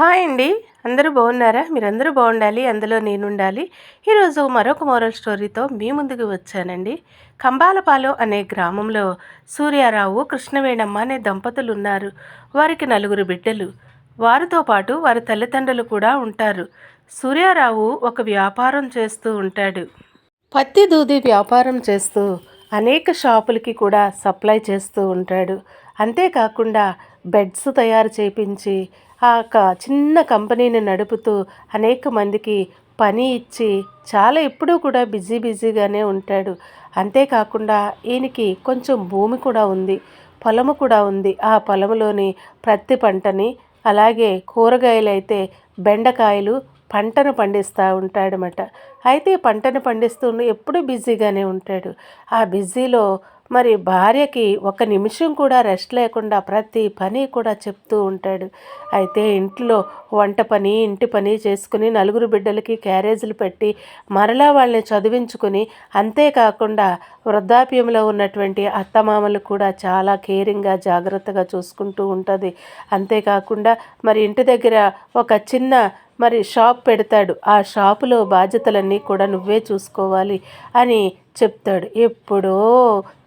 Hi అండి. అందరూ బాగున్నారా? మీరందరూ బాగుండాలి అందులో నేను ఉండాలి ఈరోజు మరొక మోరల్ స్టోరీతో మీ ముందుకు వచ్చానండి. కంబాలపాలెం అనే గ్రామంలో సూర్యారావు కృష్ణవేణమ్మ అనే దంపతులు ఉన్నారు వారికి నలుగురు బిడ్డలు. వారితో పాటు వారి తల్లిదండ్రులు కూడా ఉంటారు. సూర్యారావు ఒక వ్యాపారం చేస్తూ ఉంటాడు. పత్తి దూది వ్యాపారం చేస్తూ అనేక షాపులకి కూడా సప్లై చేస్తూ ఉంటాడు. అంతేకాకుండా బెడ్స్ తయారు చేయించి ఆ యొక్క చిన్న కంపెనీని నడుపుతూ అనేక మందికి పని ఇచ్చి చాలా ఎప్పుడూ కూడా బిజీ బిజీగానే ఉంటాడు. అంతేకాకుండా ఈయనకి కొంచెం భూమి కూడా ఉంది పొలము కూడా ఉంది. ఆ పొలంలోని ప్రతి పంటని అలాగే కూరగాయలు అయితే బెండకాయలు పంటను పండిస్తూ ఉంటాడనమాట అయితే పంటను పండిస్తూ ఎప్పుడు బిజీగానే ఉంటాడు. ఆ బిజీలో మరి భార్యకి ఒక నిమిషం కూడా రెస్ట్ లేకుండా ప్రతి పని కూడా చెప్తూ ఉంటాడు. అయితే ఇంట్లో వంట పని ఇంటి పని చేసుకుని నలుగురు బిడ్డలకి క్యారేజీలు పెట్టి మరలా వాళ్ళని చదివించుకుని అంతేకాకుండా వృద్ధాప్యంలో ఉన్నటువంటి అత్తమామలు కూడా చాలా కేరింగ్గా జాగ్రత్తగా చూసుకుంటూ ఉంటుంది. అంతేకాకుండా మరి ఇంటి దగ్గర ఒక చిన్న మరి షాప్ పెడతాడు. ఆ షాపులో బాధ్యతలన్నీ కూడా నువ్వే చూసుకోవాలి అని చెప్తాడు. ఎప్పుడో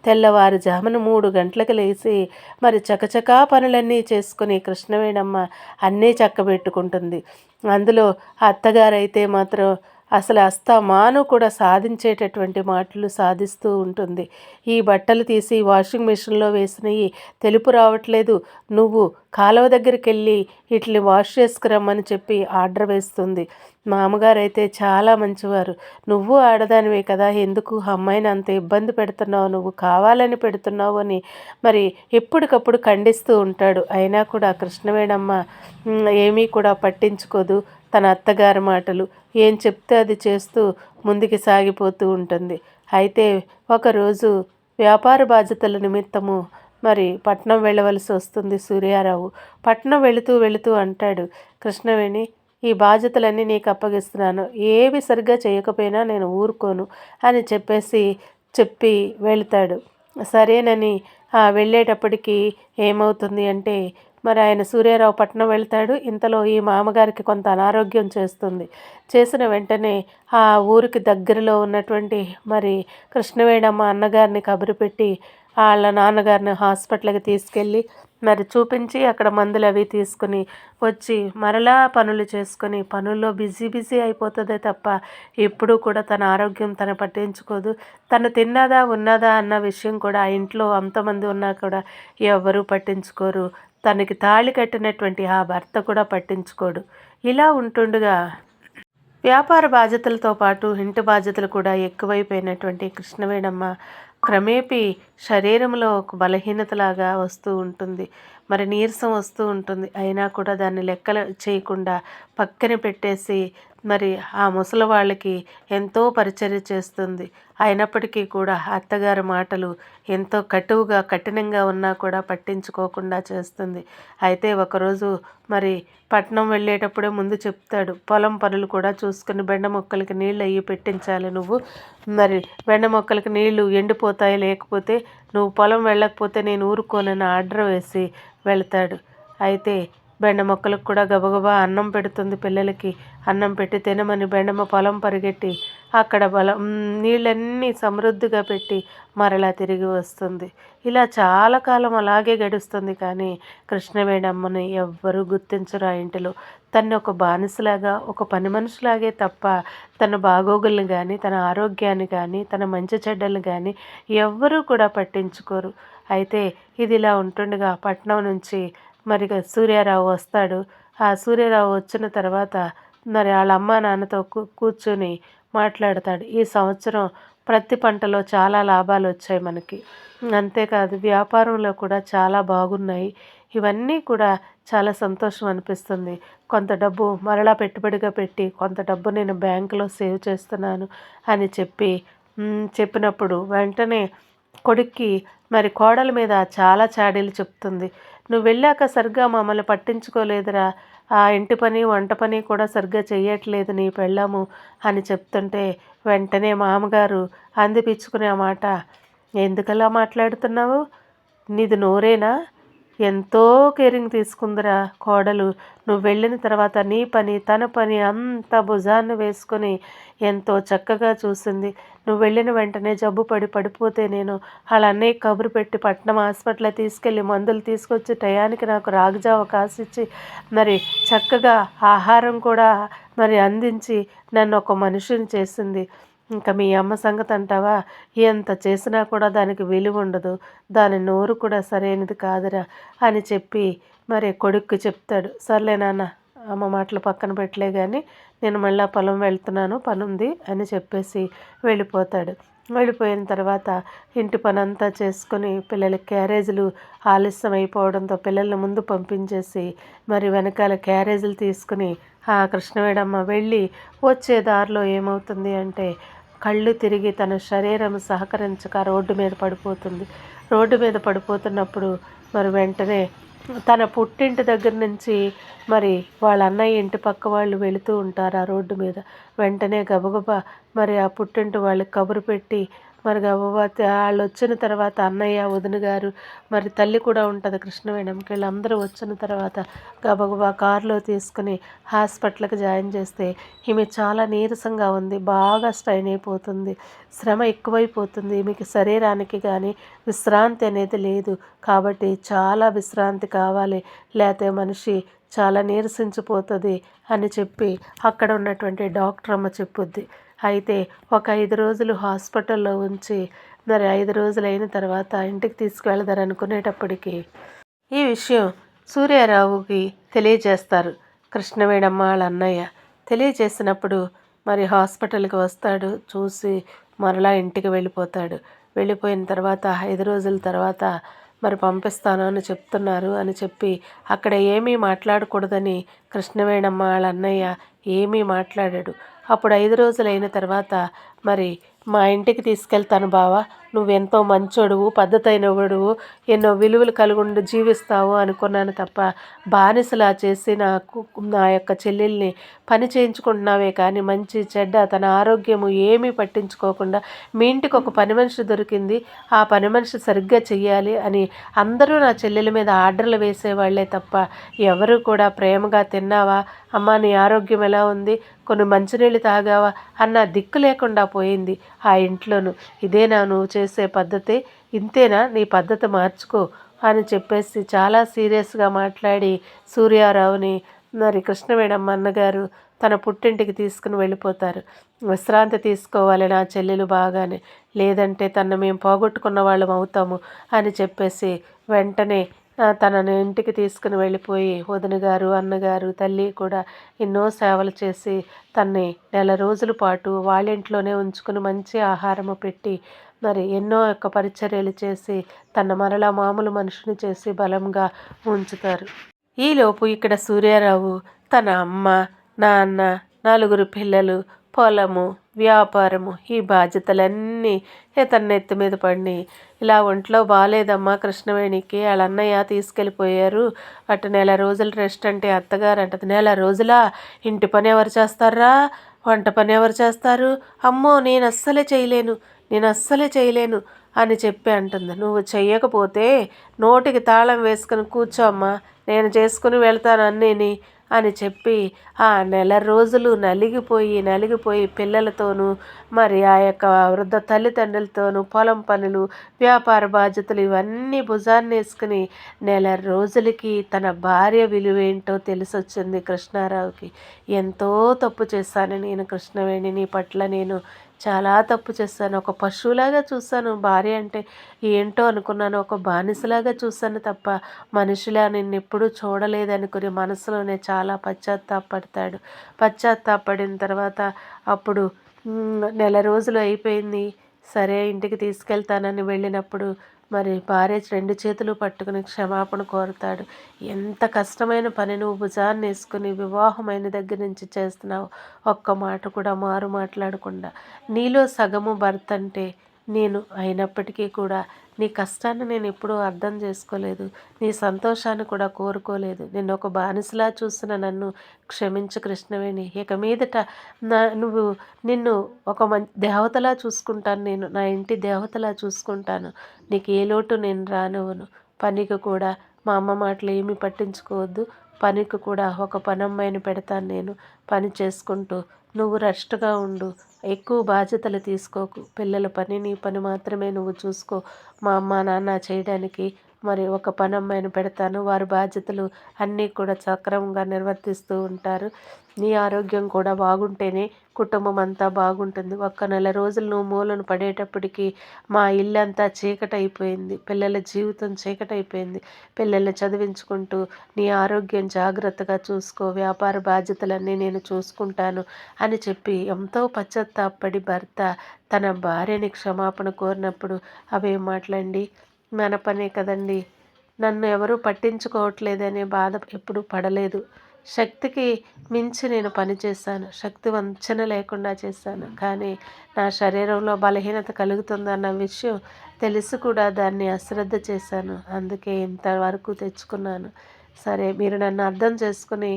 తెల్లవారుజామున మూడు గంటలకు లేచి మరి చకచకా పనులన్నీ చేసుకుని కృష్ణవేణమ్మ అన్నీ చక్కబెట్టుకుంటుంది. అందులో అత్తగారైతే మాత్రం అసలు అస్తమాను కూడా సాధించేటటువంటి మాటలు సాధిస్తూ ఉంటుంది. ఈ బట్టలు తీసి వాషింగ్ మిషన్లో వేసినవి తెలుపు రావట్లేదు. నువ్వు కాలువ దగ్గరికి వెళ్ళి వీటిని వాష్ చేసుకురమ్మని చెప్పి ఆర్డర్ వేస్తుంది. మా అమ్మగారు అయితే చాలా మంచివారు. నువ్వు ఆడదానివే కదా ఎందుకు అమ్మాయిని అంత ఇబ్బంది పెడుతున్నావు? నువ్వు కావాలని పెడుతున్నావు అని మరి ఎప్పటికప్పుడు ఖండిస్తూ ఉంటాడు. అయినా కూడా కృష్ణవేణమ్మ ఏమీ కూడా పట్టించుకోదు తన అత్తగారి మాటలు. ఏం చెప్తే అది చేస్తూ ముందుకు సాగిపోతూ ఉంటుంది. అయితే ఒకరోజు వ్యాపార బాధ్యతల నిమిత్తము మరి పట్నం వెళ్ళవలసి వస్తుంది సూర్యారావు. పట్నం వెళుతూ వెళుతూ అంటాడు కృష్ణవేణి ఈ బాధ్యతలన్నీ నీకు అప్పగిస్తున్నాను. ఏవి సరిగ్గా చేయకపోయినా నేను ఊరుకోను అని చెప్పేసి చెప్పి వెళ్తాడు. సరేనని వెళ్ళేటప్పటికి ఏమవుతుంది అంటే మరి ఆయన సూర్యారావు పట్నం వెళ్తాడు. ఇంతలో ఈ మామగారికి కొంత అనారోగ్యం చేస్తుంది. చేసిన వెంటనే ఆ ఊరికి దగ్గరలో ఉన్నటువంటి మరి కృష్ణవేణమ్మ అన్నగారిని కబురు పెట్టి వాళ్ళ నాన్నగారిని హాస్పిటల్కి తీసుకెళ్ళి మరి చూపించి అక్కడ మందులు అవి తీసుకుని వచ్చి మరలా పనులు చేసుకొని పనుల్లో బిజీ బిజీ అయిపోతుందే తప్ప ఎప్పుడూ కూడా తన ఆరోగ్యం తన పట్టించుకోదు. తను తిన్నదా ఉన్నదా అన్న విషయం కూడా ఆ ఇంట్లో అంతమంది ఉన్నా కూడా ఎవరూ పట్టించుకోరు. తనకి తాళి కట్టినటువంటి ఆ భర్త కూడా పట్టించుకోడు. ఇలా ఉంటుండగా వ్యాపార బాధ్యతలతో పాటు ఇంటి బాధ్యతలు కూడా ఎక్కువైపోయినటువంటి కృష్ణవేణమ్మ క్రమేపీ శరీరంలో ఒక బలహీనతలాగా వస్తూ ఉంటుంది. మరి నీరసం వస్తూ ఉంటుంది. అయినా కూడా దాన్ని లెక్కలు చేయకుండా పక్కన పెట్టేసి మరి ఆ ముసలి వాళ్ళకి ఎంతో పరిచర్య చేస్తుంది. అయినప్పటికీ కూడా అత్తగారి మాటలు ఎంతో కటువుగా కఠినంగా ఉన్నా కూడా పట్టించుకోకుండా చేస్తుంది. అయితే ఒకరోజు మరి పట్నం వెళ్ళేటప్పుడే ముందు చెప్తాడు పొలం పనులు కూడా చూసుకుని బెండ మొక్కలకి నీళ్ళు అయ్యి పెట్టించాలి నువ్వు. మరి బెండ మొక్కలకి నీళ్ళు ఎండిపోతాయి లేకపోతే నువ్వు పొలం వెళ్ళకపోతే నేను ఊరుకోనని ఆర్డర్ వేసి వెళ్తాడు. అయితే బెండ మొక్కలకు కూడా గబగబా అన్నం పెడుతుంది పిల్లలకి. అన్నం పెట్టి తినమని బెండమ్మ పొలం పరిగెట్టి అక్కడ బలం నీళ్ళన్నీ సమృద్ధిగా పెట్టి మరలా తిరిగి వస్తుంది. ఇలా చాలా కాలం అలాగే గడుస్తుంది కానీ కృష్ణవేణమ్మని ఎవ్వరూ గుర్తించరు ఆ ఇంటిలో. తను ఒక బానిసలాగా ఒక పని మనిషిలాగే తప్ప తన బాగోగుల్ని కానీ తన ఆరోగ్యాన్ని కానీ తన మంచి చెడ్డలు కానీ ఎవ్వరూ కూడా పట్టించుకోరు. అయితే ఇది ఇలా ఉంటుండగా పట్నం నుంచి మరి సూర్యారావు వస్తాడు. ఆ సూర్యారావు వచ్చిన తర్వాత మరి వాళ్ళ అమ్మ నాన్నతో కూర్చొని మాట్లాడతాడు. ఈ సంవత్సరం ప్రతి పంటలో చాలా లాభాలు వచ్చాయి మనకి. అంతేకాదు వ్యాపారంలో కూడా చాలా బాగున్నాయి. ఇవన్నీ కూడా చాలా సంతోషం అనిపిస్తుంది. కొంత డబ్బు మరలా పెట్టుబడిగా పెట్టి కొంత డబ్బు నేను బ్యాంకులో సేవ్ చేస్తున్నాను అని చెప్పి చెప్పినప్పుడు వెంటనే కొడుక్కి మరి కోడల మీద చాలా చాడీలు చెప్తుంది. నువ్వు వెళ్ళాక సరిగ్గా మమ్మల్ని పట్టించుకోలేదురా. ఆ ఇంటి పని వంట పని కూడా సరిగ్గా చేయట్లేదు నీ పెళ్ళాము అని చెప్తుంటే వెంటనే మామగారు అందిపించుకునే మాట. ఎందుకలా మాట్లాడుతున్నావు? నీది నోరేనా? ఎంతో కేరింగ్ తీసుకుందిరా కోడలు. నువ్వు వెళ్ళిన తర్వాత నీ పని తన పని అంత భుజాన్ని వేసుకొని ఎంతో చక్కగా చూసింది. నువ్వు వెళ్ళిన వెంటనే జబ్బు పడి పడిపోతే నేను వాళ్ళ అన్నయ్య కబురు పెట్టి పట్నం హాస్పిటల్ తీసుకెళ్ళి మందులు తీసుకొచ్చి టయానికి నాకు రాగజావ కాసిచ్చి మరి చక్కగా ఆహారం కూడా మరి అందించి నన్ను ఒక మనిషిని చేసింది. ఇంకా మీ అమ్మ సంగతి అంటావా? ఎంత చేసినా కూడా దానికి విలువ ఉండదు. దాని నోరు కూడా సరైనది కాదురా అని చెప్పి మరి కొడుక్కి చెప్తాడు. సర్లే నాన్న అమ్మ మాటలు పక్కన పెట్టలే కానీ నేను మళ్ళీ పొలం వెళ్తున్నాను పనుంది అని చెప్పేసి వెళ్ళిపోతాడు. వెళ్ళిపోయిన తర్వాత ఇంటి పని అంతా చేసుకొని పిల్లల క్యారేజీలు ఆలస్యం అయిపోవడంతో పిల్లల్ని ముందు పంపించేసి మరి వెనకాల క్యారేజీలు తీసుకుని ఆ కృష్ణవేడమ్మ వెళ్ళి వచ్చే దారిలో ఏమవుతుంది అంటే కళ్ళు తిరిగి తన శరీరం సహకరించక రోడ్డు మీద పడిపోతుంది. రోడ్డు మీద పడిపోతున్నప్పుడు మరి వెంటనే తన పుట్టింటి దగ్గర నుంచి మరి వాళ్ళ అన్నయ్య ఇంటి పక్క వాళ్ళు వెళుతూ ఉంటారు ఆ రోడ్డు మీద. వెంటనే గబగబా మరి ఆ పుట్టింటి వాళ్ళకి కబురు పెట్టి మరి వాళ్ళు వచ్చిన తర్వాత అన్నయ్య వదిన గారు మరి తల్లి కూడా ఉంటుంది కృష్ణవేణంకి వీళ్ళందరూ వచ్చిన తర్వాత గబగబా కారులో తీసుకుని హాస్పిటల్కి జాయిన్ చేస్తే ఈమె చాలా నీరసంగా ఉంది బాగా స్ట్రైన్ అయిపోతుంది శ్రమ ఎక్కువైపోతుంది. ఈమెకి శరీరానికి కానీ విశ్రాంతి అనేది లేదు కాబట్టి చాలా విశ్రాంతి కావాలి లేకపోతే మనిషి చాలా నీరసించిపోతుంది అని చెప్పి అక్కడ ఉన్నటువంటి డాక్టర్ అమ్మ చెప్పుద్ది. అయితే ఒక ఐదు రోజులు హాస్పిటల్లో ఉంచి మరి ఐదు రోజులు అయిన తర్వాత ఇంటికి తీసుకువెళదారు అనుకునేటప్పటికీ ఈ విషయం సూర్యారావుకి తెలియజేస్తారు. కృష్ణవేణమ్మ వాళ్ళ అన్నయ్య తెలియజేసినప్పుడు మరి హాస్పిటల్కి వస్తాడు చూసి మరలా ఇంటికి వెళ్ళిపోతాడు. వెళ్ళిపోయిన తర్వాత ఐదు రోజుల తర్వాత మరి పంపిస్తాను అని చెప్తున్నారు అని చెప్పి అక్కడ ఏమీ మాట్లాడకూడదని కృష్ణవేణమ్మ వాళ్ళ అన్నయ్య ఏమీ మాట్లాడాడు. అప్పుడు ఐదు రోజులైన తర్వాత మరి మా ఇంటికి తీసుకెళ్తాను బావా నువ్వెంతో మంచోడువు పద్ధతైనవాడువు ఎన్నో విలువలు కలుగుండి జీవిస్తావు అనుకున్నాను తప్ప బానిసలా చేసి నాకు నా యొక్క చెల్లెల్ని పని చేయించుకుంటున్నావే కానీ మంచి చెడ్డ తన ఆరోగ్యము ఏమీ పట్టించుకోకుండా మీ ఇంటికి ఒక పని మనిషి దొరికింది ఆ పని మనిషి సరిగ్గా చెయ్యాలి అని అందరూ నా చెల్లెల మీద ఆర్డర్లు వేసేవాళ్ళే తప్ప ఎవరు కూడా ప్రేమగా తిన్నావా? అమ్మ నీ ఆరోగ్యం ఎలా ఉంది? కొన్ని మంచినీళ్ళు తాగావా అన్న దిక్కు లేకుండా పోయింది ఆ ఇంట్లోను. ఇదేనా నువ్వు చేసే పద్ధతి? ఇంతేనా నీ పద్ధతి మార్చుకో అని చెప్పేసి చాలా సీరియస్గా మాట్లాడి సూర్యారావుని మరి కృష్ణవేణమ్మ అన్నగారు తన పుట్టింటికి తీసుకుని వెళ్ళిపోతారు. విశ్రాంతి తీసుకోవాలి నా చెల్లెలు బాగానే. లేదంటే తను మేము పోగొట్టుకున్న వాళ్ళం అవుతాము అని చెప్పేసి వెంటనే తనని ఇంటికి తీసుకుని వెళ్ళిపోయి వదిన గారు అన్నగారు తల్లి కూడా ఎన్నో సేవలు చేసి తన్ని నెల రోజుల పాటు వాళ్ళ ఇంట్లోనే ఉంచుకుని మంచి ఆహారము పెట్టి మరి ఎన్నో యొక్క పరిచర్యలు చేసి తన మరలా మామూలు మనుషుని చేసి బలంగా ఉంచుతారు. ఈలోపు ఇక్కడ సూర్యారావు తన అమ్మ నాన్న నలుగురు పిల్లలు పొలము వ్యాపారము. ఈ బాధ్యతలన్నీ ఇతని నెత్తి మీద పడి ఇలా ఒంట్లో బాగాలేదమ్మా కృష్ణవేణికి. వాళ్ళ అన్నయ్య తీసుకెళ్ళిపోయారు. అటు నెల రోజులు రెస్ట్ అంటే అత్తగారు అంటది. నెల రోజులా? ఇంటి పని ఎవరు చేస్తారా? వంట పని ఎవరు చేస్తారు? అమ్మో నేను అస్సలే చేయలేను. నేను అస్సలే చేయలేను అని చెప్పి అంటుంది. నువ్వు చెయ్యకపోతే నోటికి తాళం వేసుకుని కూర్చోమ్మా నేను చేసుకుని వెళ్తాను అన్నీని. అని చెప్పి ఆ నెల రోజులు నలిగిపోయి నలిగిపోయి పిల్లలతోనూ మరి ఆ యొక్క వృద్ధ తల్లిదండ్రులతోనూ పొలం పనులు వ్యాపార బాధ్యతలు ఇవన్నీ భుజాన్ని వేసుకుని నెల రోజులకి తన భార్య విలువేంటో తెలిసొచ్చింది కృష్ణారావుకి. ఎంతో తప్పు చేశాను నేను కృష్ణవేణి నీ పట్ల నేను చాలా తప్పు చేశాను ఒక పశువులాగా చూశాను భార్య అంటే ఏంటో అనుకున్నాను. ఒక బానిసలాగా చూశాను తప్ప మనిషిలా నిన్ను ఎప్పుడూ చూడలేదనుకుని మనసులోనే చాలా పశ్చాత్తాపడతాడు. పశ్చాత్తాపడిన తర్వాత అప్పుడు నెల రోజులు అయిపోయింది. సరే ఇంటికి తీసుకెళ్తానని వెళ్ళినప్పుడు మరి భార్య రెండు చేతులు పట్టుకుని క్షమాపణ కోరుతాడు. ఎంత కష్టమైన పని నువ్వు భుజాన్ని వేసుకుని వివాహమైన దగ్గర నుంచి చేస్తున్నావు. ఒక్క మాట కూడా మారు మాట్లాడకుండా. నీలో సగము భర్త అంటే నేను అయినప్పటికీ కూడా నీ కష్టాన్ని నేను ఎప్పుడూ అర్థం చేసుకోలేదు. నీ సంతోషాన్ని కూడా కోరుకోలేదు. నేను ఒక బానిసలా చూసిన నన్ను క్షమించు కృష్ణవేణి. ఇక మీదట నా నువ్వు నిన్ను ఒక మంచి దేవతలా చూసుకుంటాను నేను. నా ఇంటి దేవతలా చూసుకుంటాను. నీకు ఏ లోటు నేను రానివ్వను. పనికి కూడా మా అమ్మ మాటలు ఏమీ పట్టించుకోవద్దు. పనికి కూడా ఒక పనమ్మాయిని పెడతాను నేను. పని చేసుకుంటూ నువ్వు రెస్ట్గా ఉండు. ఎక్కువ బాధ్యతలు తీసుకోకు. పిల్లల పని నీ పని మాత్రమే నువ్వు చూసుకో. మా అమ్మ నాన్న చేయడానికి మరి ఒక పని అమ్మాయిని పెడతాను. వారి బాధ్యతలు అన్నీ కూడా సక్రమంగా నిర్వర్తిస్తూ ఉంటారు. నీ ఆరోగ్యం కూడా బాగుంటేనే కుటుంబం అంతా బాగుంటుంది. ఒక్క నెల రోజులు నువ్వు మూలను పడేటప్పటికి మా ఇల్లంతా చీకటైపోయింది. పిల్లల జీవితం చీకటైపోయింది. పిల్లల్ని చదివించుకుంటూ నీ ఆరోగ్యం జాగ్రత్తగా చూసుకో. వ్యాపార బాధ్యతలన్నీ నేను చూసుకుంటాను అని చెప్పి ఎంతో పశ్చాత్తాపడి భర్త తన భార్యని క్షమాపణ కోరినప్పుడు అవే మాట్లాడి మన పనే కదండి. నన్ను ఎవరూ పట్టించుకోవట్లేదనే బాధ ఎప్పుడు పడలేదు. శక్తికి మించి నేను పనిచేశాను శక్తి వంచన లేకుండా చేశాను. కానీ నా శరీరంలో బలహీనత కలుగుతుందన్న విషయం తెలిసి కూడా దాన్ని అశ్రద్ధ చేశాను. అందుకే ఇంతవరకు తెచ్చుకున్నాను. సరే మీరు నన్ను అర్థం చేసుకుని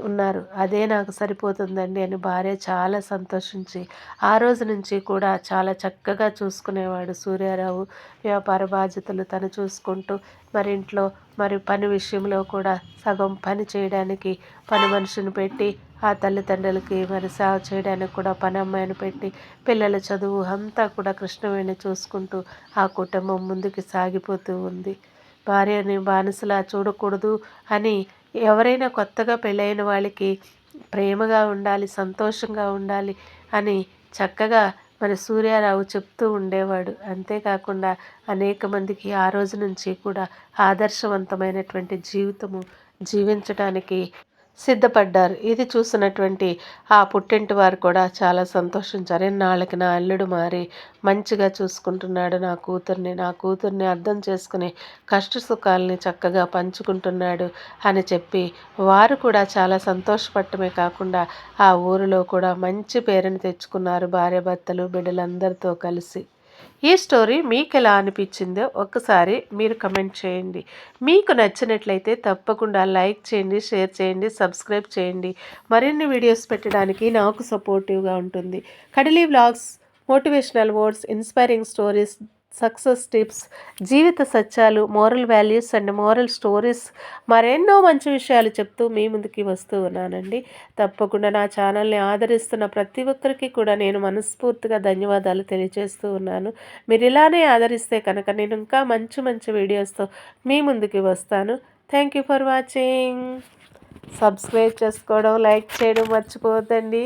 ఉన్నారు. అదే నాకు సరిపోతుందండి అని భార్య చాలా సంతోషించి ఆ రోజు నుంచి కూడా చాలా చక్కగా చూసుకునేవాడు సూర్యారావు. వ్యాపార బాధ్యతలు తను చూసుకుంటూ మరి ఇంట్లో మరి పని విషయంలో కూడా సగం పని చేయడానికి పని మనిషిని పెట్టి ఆ తల్లిదండ్రులకి మరి సేవ చేయడానికి కూడా పని అమ్మాయిని పెట్టి పిల్లల చదువు అంతా కూడా కృష్ణవేణి చూసుకుంటూ ఆ కుటుంబం ముందుకు సాగిపోతూ ఉంది. భార్యని బానిసలా చూడకూడదు అని ఎవరైనా కొత్తగా పెళ్ళైన వాళ్ళకి ప్రేమగా ఉండాలి సంతోషంగా ఉండాలి అని చక్కగా మన సూర్యారావు చెప్తూ ఉండేవాడు. అంతేకాకుండా అనేక మందికి ఆ రోజు నుంచి కూడా ఆదర్శవంతమైనటువంటి జీవితము జీవించటానికి సిద్ధపడ్డారు. ఇది చూసినటువంటి ఆ పుట్టింటి వారు కూడా చాలా సంతోషించారు. నాళ్ళకి నా అల్లుడు మారి మంచిగా చూసుకుంటున్నాడు నా కూతుర్ని నా కూతుర్ని అర్థం చేసుకుని కష్ట సుఖాలని చక్కగా పంచుకుంటున్నాడు అని చెప్పి వారు కూడా చాలా సంతోషపడటమే కాకుండా ఆ ఊరిలో కూడా మంచి పేరుని తెచ్చుకున్నారు భార్యాభర్తలు బిడ్డలందరితో కలిసి. ఈ స్టోరీ మీకు ఎలా అనిపించిందో ఒక్కసారి మీరు కమెంట్ చేయండి. మీకు నచ్చినట్లయితే తప్పకుండా లైక్ చేయండి షేర్ చేయండి సబ్స్క్రైబ్ చేయండి. మరిన్ని వీడియోస్ పెట్టడానికి నాకు సపోర్టివ్గా ఉంటుంది. కడిలీ vlogs motivational words inspiring stories success tips జీవిత సత్యాలు moral values and moral stories మరెన్నో మంచి విషయాలు చెప్తూ మీ ముందుకి వస్తూ ఉన్నానండి. తప్పకుండా నా ఛానల్ని ఆదరిస్తున్న ప్రతి ఒక్కరికి కూడా నేను మనస్ఫూర్తిగా ధన్యవాదాలు తెలియజేస్తూ ఉన్నాను. మీరు ఇలానే ఆదరిస్తే కనుక నేను ఇంకా మంచి మంచి వీడియోస్తో మీ ముందుకి వస్తాను. Thank you for watching subscribe చేసుకోవడం లైక్ చేయడం మర్చిపోవద్దండి.